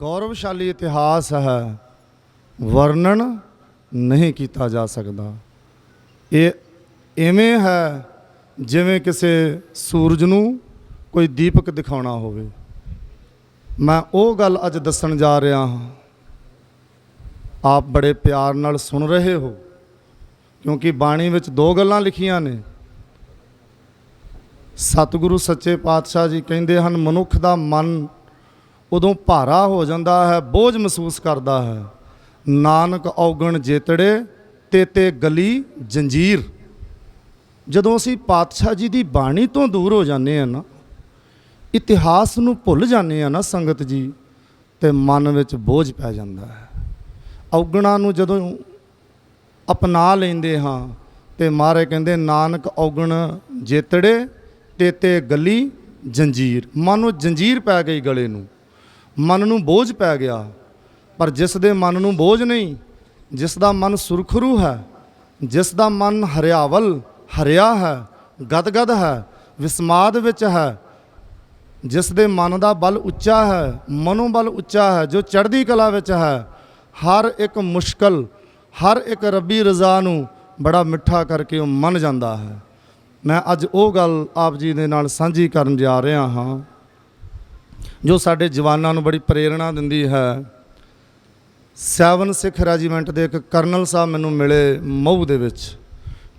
ਗੌਰਵਸ਼ਾਲੀ ਇਤਿਹਾਸ ਹੈ, ਵਰਣਨ ਨਹੀਂ ਕੀਤਾ ਜਾ ਸਕਦਾ। ਇਹ ਐਵੇਂ ਹੈ ਜਿਵੇਂ ਕਿਸੇ ਸੂਰਜ ਨੂੰ ਕੋਈ ਦੀਪਕ ਦਿਖਾਉਣਾ ਹੋਵੇ। ਮੈਂ ਉਹ ਗੱਲ ਅੱਜ ਦੱਸਣ ਜਾ ਰਿਹਾ ਹਾਂ। ਆਪ ਬੜੇ ਪਿਆਰ ਨਾਲ ਸੁਣ ਰਹੇ ਹੋ, ਕਿਉਂਕਿ ਬਾਣੀ ਵਿੱਚ ਦੋ ਗੱਲਾਂ ਲਿਖੀਆਂ ਨੇ। ਸਤਿਗੁਰੂ ਸੱਚੇ ਪਾਤਸ਼ਾਹ ਜੀ ਕਹਿੰਦੇ ਹਨ, ਮਨੁੱਖ ਦਾ ਮਨ ਉਦੋਂ ਭਾਰਾ ਹੋ ਜਾਂਦਾ ਹੈ, ਬੋਝ ਮਹਿਸੂਸ ਕਰਦਾ ਹੈ। ਨਾਨਕ ਔਗਣ ਜੇਤੜੇ, ਤੇ ਤੇ ਗਲੀ ਜੰਜੀਰ। ਜਦੋਂ ਅਸੀਂ ਪਾਤਸ਼ਾਹ ਜੀ ਦੀ ਬਾਣੀ ਤੋਂ ਦੂਰ ਹੋ ਜਾਂਦੇ ਆ ਨਾ, ਇਤਿਹਾਸ ਨੂੰ ਭੁੱਲ ਜਾਂਦੇ ਆ ਨਾ ਸੰਗਤ ਜੀ, ਤੇ ਮਨ ਵਿੱਚ ਬੋਝ ਪੈ ਜਾਂਦਾ ਹੈ। ਔਗਣਾਂ ਨੂੰ ਜਦੋਂ ਅਪਣਾ ਲੈਂਦੇ ਹਾਂ, ਤੇ ਮਾਰੇ ਕਹਿੰਦੇ, ਨਾਨਕ ਔਗਣ ਜੇਤੜੇ, ਤੇ ਤੇ ਗਲੀ ਜੰਜੀਰ। ਮਨ ਨੂੰ ਜੰਜੀਰ ਪੈ ਗਈ ਗਲੇ ਨੂੰ। ਮਨ ਨੂੰ ਬੋਝ ਪੈ ਗਿਆ। ਪਰ ਜਿਸ ਦੇ ਮਨ ਨੂੰ ਬੋਝ ਨਹੀਂ, ਜਿਸ ਦਾ ਮਨ ਸੁਰਖਰੂ ਹੈ, ਜਿਸ ਦਾ ਮਨ ਹਰਿਆਵਲ, ਹਰਿਆ ਹੈ, ਗਦਗਦ ਹੈ, ਵਿਸਮਾਦ ਵਿੱਚ ਹੈ, ਜਿਸ ਦੇ ਮਨ ਦਾ ਬਲ ਉੱਚਾ ਹੈ ਮਨੋਬਲ ਉੱਚਾ ਹੈ, ਜੋ ਚੜ੍ਹਦੀ ਕਲਾ ਵਿੱਚ ਹੈ, ਹਰ ਇੱਕ ਮੁਸ਼ਕਲ, ਹਰ ਇੱਕ ਰੱਬੀ ਰਜ਼ਾ ਨੂੰ ਬੜਾ ਮਿੱਠਾ ਕਰਕੇ ਉਹ ਮੰਨ ਜਾਂਦਾ ਹੈ। ਮੈਂ ਅੱਜ ਉਹ ਗੱਲ ਆਪ ਜੀ ਦੇ ਨਾਲ ਸਾਂਝੀ ਕਰਨ ਜਾ ਰਿਹਾ ਹਾਂ। ਜੋ ਸਾਡੇ ਜਵਾਨਾਂ ਨੂੰ ਬੜੀ ਪ੍ਰੇਰਣਾ ਦਿੰਦੀ ਹੈ। ਸੈਵਨ ਸਿੱਖ ਰੈਜੀਮੈਂਟ ਦੇ ਇੱਕ ਕਰਨਲ ਸਾਹਿਬ ਮੈਨੂੰ ਮਿਲੇ ਮਊ ਦੇ ਵਿੱਚ।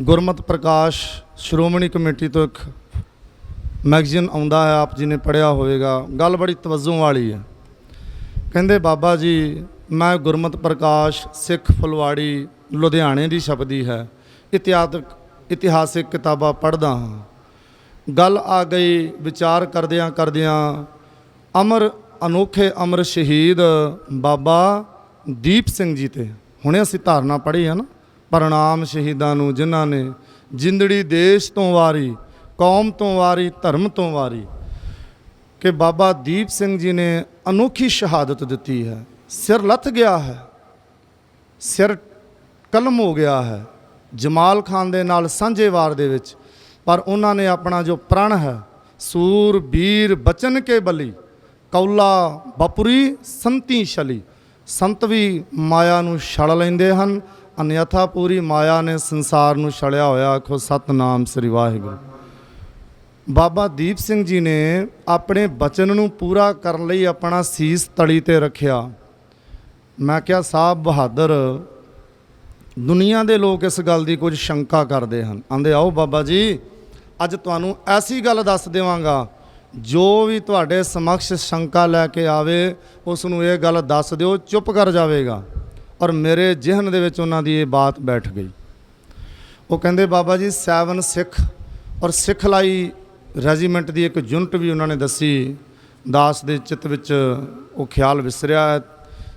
ਗੁਰਮਤ ਪ੍ਰਕਾਸ਼ ਸ਼੍ਰੋਮਣੀ ਕਮੇਟੀ ਤੋਂ ਇੱਕ ਮੈਗਜ਼ੀਨ ਆਉਂਦਾ ਹੈ, ਆਪ ਜੀ ਨੇ ਪੜ੍ਹਿਆ ਹੋਵੇਗਾ। ਗੱਲ ਬੜੀ ਤਵੱਜੋ ਵਾਲੀ ਹੈ। ਕਹਿੰਦੇ, ਬਾਬਾ ਜੀ, ਮੈਂ ਗੁਰਮਤ ਪ੍ਰਕਾਸ਼ ਸਿੱਖ ਫੁਲਵਾੜੀ ਲੁਧਿਆਣੇ ਦੀ ਛਪਦੀ ਹੈ। ਇਤਿਹਾਸਕ ਇਤਿਹਾਸਿਕ ਕਿਤਾਬਾਂ ਪੜ੍ਹਦਾ ਹਾਂ। ਗੱਲ ਆ ਗਈ, ਵਿਚਾਰ ਕਰਦਿਆਂ ਕਰਦਿਆਂ ਅਮਰ ਅਨੋਖੇ ਅਮਰ ਸ਼ਹੀਦ ਬਾਬਾ ਦੀਪ ਸਿੰਘ ਜੀ ਤੇ। ਹੁਣੇ ਅਸੀਂ ਧਾਰਨਾ ਪੜ੍ਹੀ ਹੈ ਨਾ, ਪ੍ਰਣਾਮ ਸ਼ਹੀਦਾਂ ਨੂੰ ਜਿਨ੍ਹਾਂ ਨੇ ਜਿੰਦੜੀ ਦੇਸ਼ ਤੋਂ ਵਾਰੀ, ਕੌਮ ਤੋਂ ਵਾਰੀ, ਧਰਮ ਤੋਂ ਵਾਰੀ ਕਿ ਬਾਬਾ ਦੀਪ ਸਿੰਘ ਜੀ ਨੇ ਅਨੋਖੀ ਸ਼ਹਾਦਤ ਦਿੱਤੀ ਹੈ। ਸਿਰ ਲੱਥ ਗਿਆ ਹੈ, ਸਿਰ ਕਲਮ ਹੋ ਗਿਆ ਹੈ, ਜਮਾਲ ਖਾਨ ਦੇ ਨਾਲ ਸਾਂਝੇ ਵਾਰ ਦੇ ਵਿੱਚ, ਪਰ ਉਹਨਾਂ ਨੇ ਆਪਣਾ ਜੋ ਪ੍ਰਣ ਹੈ, ਸੂਰ ਵੀਰ ਬਚਨ ਕੇ ਬਲੀ ਕੌਲਾ, ਬਪੁਰੀ, ਸੰਤੀ, ਛਲੀ। ਸੰਤ ਵੀ ਮਾਇਆ ਨੂੰ ਛਲ ਲੈਂਦੇ ਹਨ। ਅਨਿਆਥਾ ਪੂਰੀ ਮਾਇਆ ਨੇ ਸੰਸਾਰ ਨੂੰ ਛਲਿਆ ਹੋਇਆ। ਆਖੋ, ਸਤਨਾਮ ਸ੍ਰੀ ਵਾਹਿਗੁਰੂ। ਬਾਬਾ ਦੀਪ ਸਿੰਘ ਜੀ ਨੇ ਆਪਣੇ ਬਚਨ ਨੂੰ ਪੂਰਾ ਕਰਨ ਲਈ ਆਪਣਾ ਸੀਸ ਤਲੀ ਤੇ ਰੱਖਿਆ। ਮੈਂ ਕਿਹਾ ਸਾਹਿਬ ਬਹਾਦਰ, ਦੁਨੀਆ ਦੇ ਲੋਕ ਇਸ ਗੱਲ ਦੀ ਕੁਝ ਸ਼ੰਕਾ ਕਰਦੇ ਹਨ। ਆਂਦੇ, ਆਓ ਬਾਬਾ ਜੀ, ਅੱਜ ਤੁਹਾਨੂੰ ਐਸੀ ਗੱਲ ਦੱਸ ਦੇਵਾਂਗਾ ਜੋ ਵੀ ਤੁਹਾਡੇ ਸਮਕਸ਼ ਸ਼ੰਕਾ ਲੈ ਕੇ ਆਵੇ ਉਸ ਨੂੰ ਇਹ ਗੱਲ ਦੱਸ ਦਿਓ, ਚੁੱਪ ਕਰ ਜਾਵੇਗਾ। ਔਰ ਮੇਰੇ ਜਿਹਨ ਦੇ ਵਿੱਚ ਉਹਨਾਂ ਦੀ ਇਹ ਬਾਤ ਬੈਠ ਗਈ। ਉਹ ਕਹਿੰਦੇ, ਬਾਬਾ ਜੀ, ਸੈਵਨ ਸਿੱਖ ਔਰ ਸਿੱਖਲਾਈ ਰੈਜੀਮੈਂਟ ਦੀ ਇੱਕ ਯੂਨਿਟ ਵੀ ਉਹਨਾਂ ਨੇ ਦੱਸੀ। ਦਾਸ ਦੇ ਚਿੱਤ ਵਿੱਚ ਉਹ ਖਿਆਲ ਵਿਸਰਿਆ ਹੈ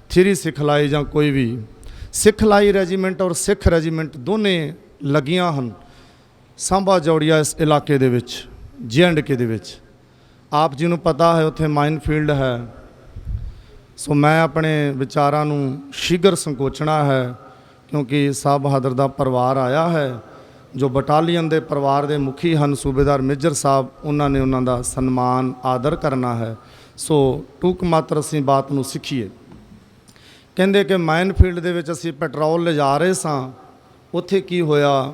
ਥਰੀ ਸਿੱਖਲਾਈ ਜਾਂ ਕੋਈ ਵੀ। ਸਿੱਖਲਾਈ ਰੈਜੀਮੈਂਟ ਔਰ ਸਿੱਖ ਰੈਜੀਮੈਂਟ ਦੋਨੇ ਲੱਗੀਆਂ ਹਨ। ਸਾਂਭਾ ਜੌੜੀਆ ਇਸ ਇਲਾਕੇ ਦੇ ਵਿੱਚ ਕੇ ਦੇ ਵਿੱਚ। ਆਪ ਜੀ ਨੂੰ ਪਤਾ ਹੈ ਉੱਥੇ ਮਾਈਨ ਫੀਲਡ ਹੈ। ਸੋ ਮੈਂ ਆਪਣੇ ਵਿਚਾਰਾਂ ਨੂੰ ਸ਼ੀਘਰ ਸੰਕੋਚਣਾ ਹੈ ਕਿਉਂਕਿ ਸਾਹਿਬ ਬਹਾਦਰ ਦਾ ਪਰਿਵਾਰ ਆਇਆ ਹੈ। ਜੋ ਬਟਾਲੀਅਨ ਦੇ ਪਰਿਵਾਰ ਦੇ ਮੁਖੀ ਹਨ, ਸੂਬੇਦਾਰ ਮੇਜਰ ਸਾਹਿਬ, ਉਹਨਾਂ ਨੇ ਉਹਨਾਂ ਦਾ ਸਨਮਾਨ, ਆਦਰ ਕਰਨਾ ਹੈ। ਸੋ ਟੂਕ ਮਾਤਰ ਅਸੀਂ ਬਾਤ ਨੂੰ ਸਿੱਖੀਏ। ਕਹਿੰਦੇ ਕਿ ਮਾਈਨ ਫੀਲਡ ਦੇ ਵਿੱਚ ਅਸੀਂ ਪੈਟਰੋਲ ਲਿਜਾ ਰਹੇ ਸਾਂ। ਉੱਥੇ ਕੀ ਹੋਇਆ?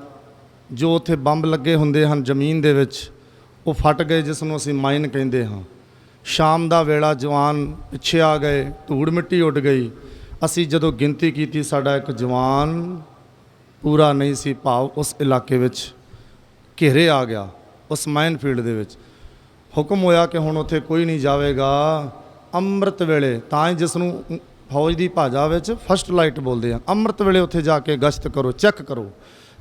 ਜੋ ਉੱਥੇ ਬੰਬ ਲੱਗੇ ਹੁੰਦੇ ਹਨ ਜ਼ਮੀਨ ਦੇ ਵਿੱਚ ਉਹ ਫਟ ਗਏ, ਜਿਸ ਨੂੰ ਅਸੀਂ ਮਾਈਨ ਕਹਿੰਦੇ ਹਾਂ। ਸ਼ਾਮ ਦਾ ਵੇਲਾ ਜਵਾਨ ਪਿੱਛੇ ਆ ਗਏ, ਧੂੜ ਮਿੱਟੀ ਉੱਡ ਗਈ। ਅਸੀਂ ਜਦੋਂ ਗਿਣਤੀ ਕੀਤੀ, ਸਾਡਾ ਇੱਕ ਜਵਾਨ ਪੂਰਾ ਨਹੀਂ ਸੀ, ਭਾਵ ਉਸ ਇਲਾਕੇ ਵਿੱਚ ਘੇਰੇ ਆ ਗਿਆ, ਉਸ ਮਾਈਨ ਫੀਲਡ ਦੇ ਵਿੱਚ। ਹੁਕਮ ਹੋਇਆ ਕਿ ਹੁਣ ਉੱਥੇ ਕੋਈ ਨਹੀਂ ਜਾਵੇਗਾ। ਅੰਮ੍ਰਿਤ ਵੇਲੇ, ਤਾਂ ਹੀ ਜਿਸ ਨੂੰ ਫੌਜ ਦੀ ਭਾਜਾ ਵਿੱਚ ਫਸਟ ਲਾਈਟ ਬੋਲਦੇ ਆ। ਅੰਮ੍ਰਿਤ ਵੇਲੇ ਉੱਥੇ ਜਾ ਕੇ ਗਸ਼ਤ ਕਰੋ, ਚੈੱਕ ਕਰੋ।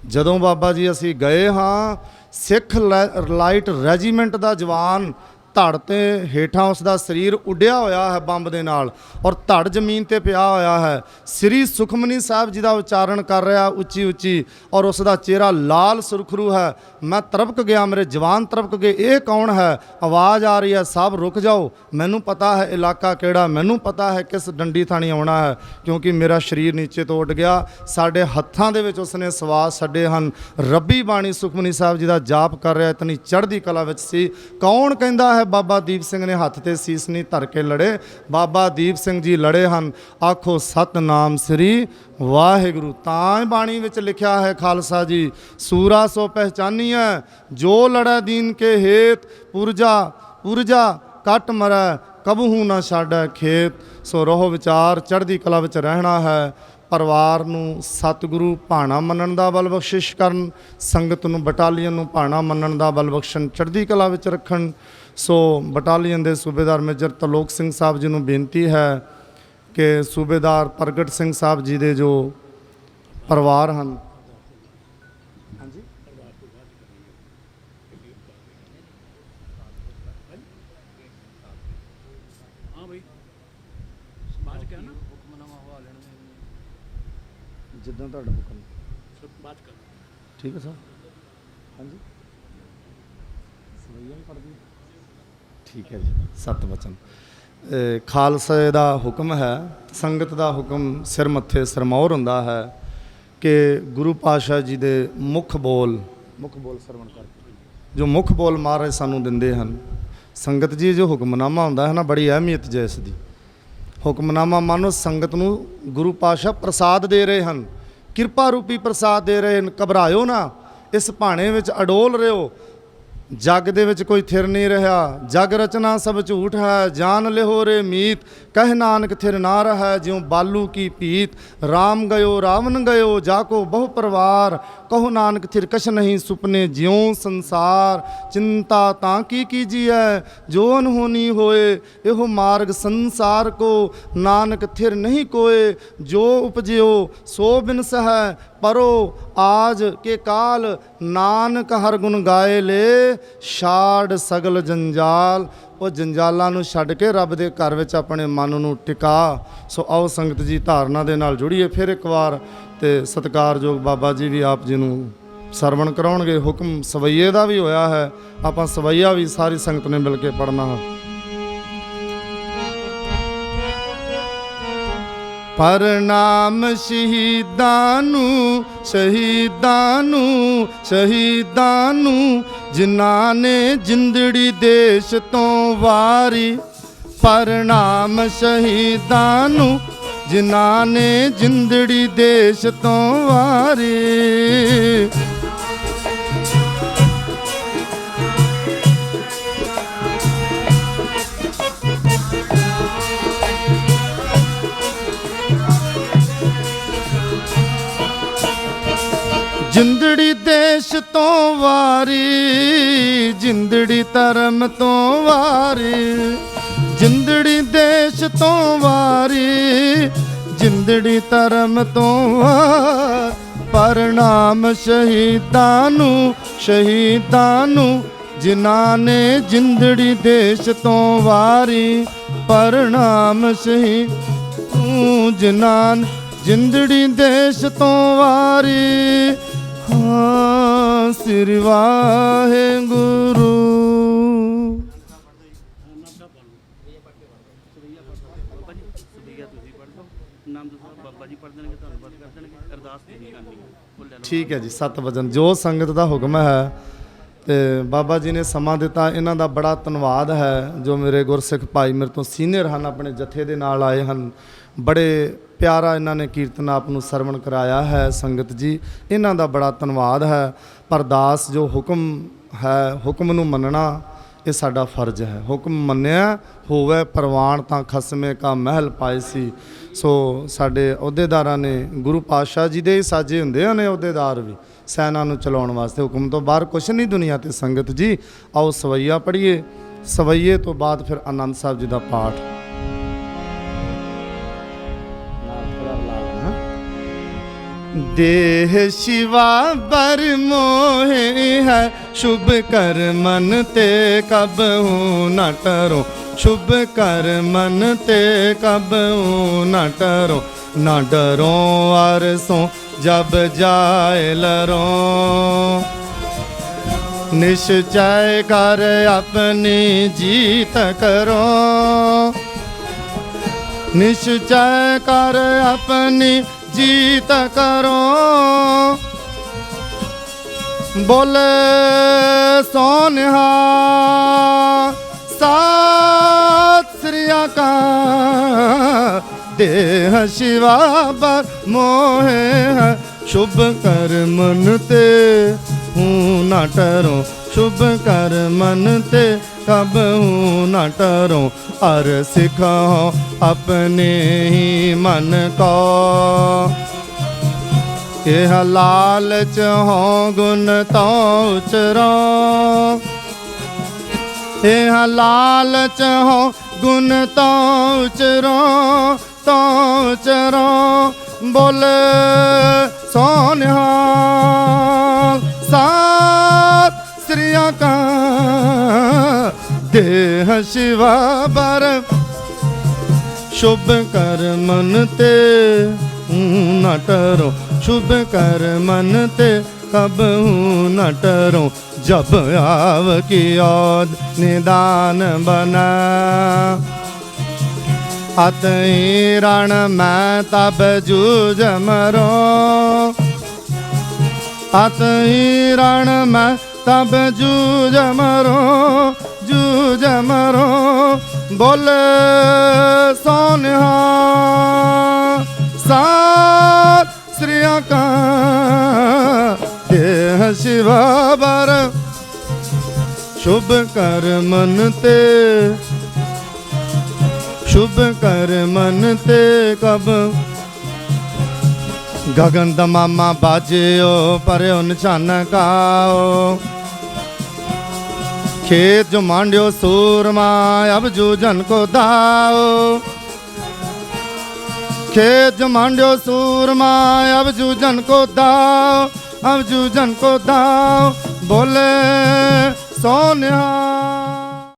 ਜਦੋਂ ਬਾਬਾ ਜੀ ਅਸੀਂ ਗਏ ਹਾਂ ਸਿੱਖ ਲੈ- ਲਾਈਟ ਰੈਜੀਮੈਂਟ ਦਾ ਜਵਾਨ ਧੜ ਤੇ ਹੇਠਾਂ ਉਸ ਦਾ ਸਰੀਰ ਉੱਡਿਆ ਹੋਇਆ ਹੈ ਬੰਬ ਦੇ ਨਾਲ ਔਰ ਧੜ ਜ਼ਮੀਨ ਤੇ ਪਿਆ ਹੋਇਆ ਹੈ। ਸ੍ਰੀ ਸੁਖਮਨੀ ਸਾਹਿਬ ਜੀ ਦਾ ਉਚਾਰਨ ਕਰ ਰਿਹਾ ਉੱਚੀ ਉੱਚੀ ਔਰ ਉਸ ਦਾ ਚਿਹਰਾ ਲਾਲ ਸੁਰਖਰੂ ਹੈ। ਮੈਂ ਤਰਪਕ ਗਿਆ, ਮੇਰੇ ਜਵਾਨ ਤਰਪਕ ਗਏ, ਇਹ ਕੌਣ ਹੈ? ਆਵਾਜ਼ ਆ ਰਹੀ ਹੈ ਸਭ ਰੁਕ ਜਾਓ। ਮੈਨੂੰ ਪਤਾ ਹੈ ਇਲਾਕਾ ਕਿਹੜਾ, ਮੈਨੂੰ ਪਤਾ ਹੈ ਕਿਸ ਡੰਡੀ ਥਾਣੀ ਆਉਣਾ ਹੈ, ਕਿਉਂਕਿ ਮੇਰਾ ਸਰੀਰ ਨੀਚੇ ਤੋਂ ਉੱਡ ਗਿਆ। ਸਾਡੇ ਹੱਥਾਂ ਦੇ ਵਿੱਚ ਉਸਨੇ ਸਵਾਸ ਛੱਡੇ ਹਨ। ਰੱਬੀ ਬਾਣੀ ਸੁਖਮਨੀ ਸਾਹਿਬ ਜੀ ਦਾ ਜਾਪ ਕਰ ਰਿਹਾ, ਇਤਨੀ ਚੜ੍ਹਦੀ ਕਲਾ ਵਿੱਚ ਸੀ। ਕੌਣ ਕਹਿੰਦਾ ਹੈ ਹੈ, ਬਾਬਾ ਦੀਪ ਸਿੰਘ ਨੇ ਹੱਥ ਤੇ ਸੀਸ ਨਹੀਂ ਧਰ ਕੇ ਲੜੇ। ਬਾਬਾ ਦੀਪ ਸਿੰਘ ਜੀ ਲੜੇ ਹਨ। ਆਖੋ, ਸਤਨਾਮ ਸ੍ਰੀ ਵਾਹਿਗੁਰੂ। ਤਾਂ ਹੀ ਬਾਣੀ ਵਿੱਚ ਲਿਖਿਆ ਹੈ ਖਾਲਸਾ ਜੀ, ਸੂਰਾ ਸੋ ਪਹਿਚਾਨੀ ਹੈ ਜੋ ਲੜੈ ਦੀਨ ਕੇ ਹੇਤ, ਪੁਰਜਾ ਪੁਰਜਾ ਕਟ ਮਰੈ ਕਬਹੂ ਨਾ ਛਾੜੈ ਖੇਤ। ਸੋ ਰਹੋ ਵਿਚਾਰ, ਚੜ੍ਹਦੀ ਕਲਾ ਵਿੱਚ ਰਹਿਣਾ ਹੈ। ਪਰਿਵਾਰ ਨੂੰ ਸਤਿਗੁਰੂ ਭਾਣਾ ਮੰਨਣ ਦਾ ਬਲ ਬਖਸ਼ਿਸ਼ ਕਰਨ। ਸੰਗਤ ਨੂੰ ਬਟਾਲੀਅਨ ਨੂੰ ਭਾਣਾ ਮੰਨਣ ਦਾ ਬਲ ਬਖਸ਼ਣ। ਚੜ੍ਹਦੀ ਕਲਾ ਵਿੱਚ ਰੱਖਣ। ਸੋ ਬਟਾਲੀਅਨ ਦੇ ਸੂਬੇਦਾਰ ਮੇਜਰ ਤਲੋਕ ਸਿੰਘ ਸਾਹਿਬ ਜੀ ਨੂੰ ਬੇਨਤੀ ਹੈ ਕਿ ਸੂਬੇਦਾਰ ਪ੍ਰਗਟ ਸਿੰਘ ਸਾਹਿਬ ਜੀ ਦੇ ਜੋ ਪਰਿਵਾਰ ਹਨ। ਹਾਂਜੀ। ਜਿੱਦਾਂ ਤੁਹਾਡਾ ਹੁਕਮ। ਬਾਤ ਕਰ ਠੀਕ ਹੈ ਸਰ। ਹਾਂਜੀ। ਸਵਈਆ ਵੀ ਠੀਕ ਹੈ ਜੀ। ਸਤ ਵਚਨ। ਖਾਲਸੇ ਦਾ ਹੁਕਮ ਹੈ, ਸੰਗਤ ਦਾ ਹੁਕਮ ਸਿਰ ਮੱਥੇ ਸਰਮੌਰ ਹੁੰਦਾ ਹੈ ਕਿ ਗੁਰੂ ਪਾਤਸ਼ਾਹ ਜੀ ਦੇ ਮੁੱਖ ਬੋਲ ਮੁੱਖ ਬੋਲ ਸਰਵਣ ਕਰਕੇ। ਜੋ ਮੁੱਖ ਬੋਲ ਮਹਾਰਾਜ ਸਾਨੂੰ ਦਿੰਦੇ ਹਨ, ਸੰਗਤ ਜੀ ਜੋ ਹੁਕਮਨਾਮਾ ਹੁੰਦਾ ਹੈ ਨਾ, ਬੜੀ ਅਹਿਮੀਅਤ ਜੇ ਇਸ ਦੀ। ਹੁਕਮਨਾਮਾ ਮਾਨੋ ਸੰਗਤ ਨੂੰ ਗੁਰੂ ਪਾਤਸ਼ਾਹ ਪ੍ਰਸਾਦ ਦੇ ਰਹੇ ਹਨ। ਕਿਰਪਾ ਰੂਪੀ ਪ੍ਰਸਾਦ ਦੇ ਰਹੇ ਹਨ। ਘਬਰਾਇਓ ਨਾ, ਇਸ ਭਾਣੇ ਵਿੱਚ ਅਡੋਲ ਰਿਓ ਜਗ ਦੇ ਵਿੱਚ ਕੋਈ ਥਿਰ ਨਹੀਂ ਰਿਹਾ। ਜਗ ਰਚਨਾ ਸਭ ਝੂਠ ਹੈ, ਜਾਨ ਲਿਹੋ ਰੇ ਮੀਤ। ਕਹਿ ਨਾਨਕ ਥਿਰ ਨਾ ਰਹੈ, ਜਿਉ ਬਾਲੂ ਕੀ ਪੀਤ। RAM ਗਇਓ, ਰਾਵਣ ਗਇਓ ਜਾਕੋ ਬਹੁ ਪਰਵਾਰ। ਕਹੋ ਨਾਨਕ ਥਿਰ ਕਛ ਨਹੀਂ ਸੁਪਨੇ, ਜਿਉ ਸੰਸਾਰ। ਚਿੰਤਾ ਤਾਂ ਕੀ ਕੀਜੀਐ, ਜੋ ਅਨਹੋਨੀ ਹੋਏ, ਇਹੋ ਮਾਰਗ ਸੰਸਾਰ ਕੋ। ਨਾਨਕ ਥਿਰ ਨਹੀਂ ਕੋਏ, ਜੋ ਉਪਜਿਓ, ਸੋ ਬਿਨਸ ਹੈ ਪਰੋ ਆਜ ਕੇ ਕਾਲ। ਨਾਨਕ ਹਰ ਗੁਣ ਗਾਏ ਲੇ, ਛਾੜ ਸਗਲ ਜੰਜਾਲ। ਉਹ ਜੰਜਾਲਾਂ ਨੂੰ ਛੱਡ ਕੇ ਰੱਬ ਦੇ ਘਰ ਵਿੱਚ ਆਪਣੇ ਮਨ ਨੂੰ ਟਿਕਾ। ਸੋ ਆਓ ਸੰਗਤ ਜੀ ਧਾਰਨਾ ਦੇ ਨਾਲ ਜੁੜੀਏ ਫਿਰ ਇੱਕ ਵਾਰ ਤੇ ਸਤਿਕਾਰਯੋਗ ਬਾਬਾ ਜੀ ਵੀ ਆਪ ਜੀ ਨੂੰ ਸਰਵਣ ਕਰਾਉਣਗੇ। ਹੁਕਮ ਸਵਈਏ ਦਾ ਵੀ ਹੋਇਆ ਹੈ। ਆਪਾਂ ਸਵਈਆ ਵੀ ਸਾਰੀ ਸੰਗਤ ਨੇ ਮਿਲ ਕੇ ਪੜਨਾ ਹੈ ਪਰਨਾਮ ਸ਼ਹੀਦਾਂ ਨੂੰ ਸ਼ਹੀਦਾਂ ਨੂੰ ਸ਼ਹੀਦਾਂ ਨੂੰ, ਜਿਨ੍ਹਾਂ ਨੇ ਜਿੰਦੜੀ ਦੇਸ਼ ਤੋਂ ਵਾਰੀ। ਪਰਨਾਮ ਸ਼ਹੀਦਾਂ ਨੂੰ, ਜਿਨ੍ਹਾਂ ਨੇ ਜਿੰਦੜੀ ਦੇਸ਼ ਤੋਂ ਵਾਰੀ। ਜਿੰਦੜੀ ਦੇਸ਼ ਤੋਂ ਵਾਰੀ, ਜਿੰਦੜੀ ਧਰਮ ਤੋਂ ਵਾਰੀ, ਜਿੰਦੜੀ ਦੇਸ਼ ਤੋਂ ਵਾਰੀ, ਜਿੰਦੜੀ ਧਰਮ ਤੋਂ ਵਾਰ। ਪਰਨਾਮ ਸ਼ਹੀਦਾਂ ਨੂੰ ਸ਼ਹੀਦਾਂ ਨੂੰ, ਜਿਨ੍ਹਾਂ ਨੇ ਜਿੰਦੜੀ ਦੇਸ਼ ਤੋਂ ਵਾਰੀ ਪਰਨਾਮ ਸਹੀ ਤੂੰ ਜਿਨ੍ਹਾਂ ਜਿੰਦੜੀ ਦੇਸ਼ ਤੋਂ ਵਾਰੀ। ਹਾਂ ਸਿਰ ਵਾਹਿਗੁਰੂ ਠੀਕ ਹੈ ਜੀ ਸਤ ਵਜਨ। ਜੋ ਸੰਗਤ ਦਾ ਹੁਕਮ ਹੈ ਤੇ ਬਾਬਾ ਜੀ ਨੇ ਸਮਾਂ ਦਿੱਤਾ। ਇਹਨਾਂ ਦਾ ਬੜਾ ਧੰਨਵਾਦ ਹੈ, ਜੋ ਮੇਰੇ ਗੁਰਸਿੱਖ ਭਾਈ ਮੇਰੇ ਤੋਂ ਸੀਨੀਅਰ ਹਨ, ਆਪਣੇ ਜਥੇ ਦੇ ਨਾਲ ਆਏ ਹਨ। ਬੜੇ ਪਿਆਰਾ ਇਹਨਾਂ ਨੇ ਕੀਰਤਨ ਆਪ ਨੂੰ ਸਰਵਣ ਕਰਾਇਆ ਹੈ ਸੰਗਤ ਜੀ। ਇਹਨਾਂ ਦਾ ਬੜਾ ਧੰਨਵਾਦ ਹੈ। ਪਰਦਾਸ ਜੋ ਹੁਕਮ ਹੈ, ਹੁਕਮ ਨੂੰ ਮੰਨਣਾ, ਇਹ ਸਾਡਾ ਫਰਜ਼ ਹੈ। ਹੁਕਮ ਮੰਨਿਆ ਹੋਵੇ, ਪ੍ਰਵਾਨ ਤਾਂ ਖਸਮੇ ਕਾ ਮਹਿਲ ਪਾਏ ਸੀ। ਸੋ ਸਾਡੇ ਅਹੁਦੇਦਾਰਾਂ ਨੇ, ਗੁਰੂ ਪਾਤਸ਼ਾਹ ਜੀ ਦੇ ਹੀ ਸਾਜੇ ਹੁੰਦੇ ਹਨ ਅਹੁਦੇਦਾਰ ਵੀ। ਸੈਨਾ ਨੂੰ ਚਲਾਉਣ ਵਾਸਤੇ ਹੁਕਮ ਤੋਂ ਬਾਹਰ ਕੁਛ ਨਹੀਂ ਦੁਨੀਆ ਤੇ ਸੰਗਤ ਜੀ। ਆਓ ਸਵਈਆ ਪੜ੍ਹੀਏ। ਸਵਈਏ ਤੋਂ ਬਾਅਦ ਫਿਰ ਆਨੰਦ ਸਾਹਿਬ ਜੀ ਦਾ ਪਾਠ। ਦੇਹ शिवा बर मोहे है शुभ कर मन ते कब हूँ न टरो शुभ कर मन ते कब हूँ न टरो न डरो अरसों जब जाए लरो निश्चय कर अपनी जीत करो निश्चय कर अपनी ਜੀਤ ਕਰੋ। ਬੋਲੇ ਸੋਨਹਾ, ਸਾਤ ਸ੍ਰੀ ਅਕਾਲ। ਦੇਹ ਸ਼ਿਵਾ ਬਰ ਮੋਹਿ ਸ਼ੁਭ ਕਰ ਮਨ ਤੇ ਹੂੰ ਨਾ ਟਰੋ। ਸ਼ੁਭ ਕਰਮਨ ਤੇ ਕਬ ਹੂੰ ਨਾ ਟਰੋ। ਅਰ ਸਿਖਾਓ ਆਪਣੇ ਹੀ ਮਨ ਕੋ ਇਹ ਲਾਲਚ ਹੋ ਗੁਣ ਤੋ ਉਚਰੋ ਇਹ ਲਾਲਚ ਹੋ ਗੁਣ ਤੋ ਉਚਰੋ ਤੋ ਉਚਰੋ ਬੋਲ ਸੋਨਿਹਾਲ ਸਤ ਸ੍ਰੀ ਅਕਾਲ ਦੇਹ ਸ਼ਿਵਾ ਬਰ ਸ਼ੁਭ ਕਰਮਨ ਤੇ ਹੂੰ ਨਾ ਟਰੋ ਸ਼ੁਭ ਕਰਮਨ ਤੇ ਕਬ ਹੂੰ ਨਾ ਟਰੋ ਜਬ ਆਵ ਕੀ ਯਾਦ ਨਿਦਾਨ ਬਨਾ ਅਤਈ ਰਣ ਮੈਂ ਤਬ ਜੂਝ ਮਰੋ ਅਤਈ ਰਣ ਮੈਂ ਤਬ ਜੂਝ ਮਰੋ ਜੂਝ ਮਰੋ, ਬੋਲ ਸੋਨਿਹਾ ਸਤ ਸ੍ਰੀ ਅਕਾਲ। ਦੇਹ ਸ਼ਿਵਾ ਬਰ ਸ਼ੁਭ ਕਰਮਨ ਤੇ। ਸ਼ੁਭ ਕਰਮਨ ਤੇ ਕਬ। ਗਗਨ ਦਮਾਮਾ ਬਾਜਿਓ, ਪਰਿਓ ਨਿਸ਼ਾਨ ਕਾਓ खेत जो मांड्यो सूरमा अब जूझन को दाओ खेत जो मांड्यो सूरमा अब जूझन को दाओ अब जूझन को दाओ बोले सोनिया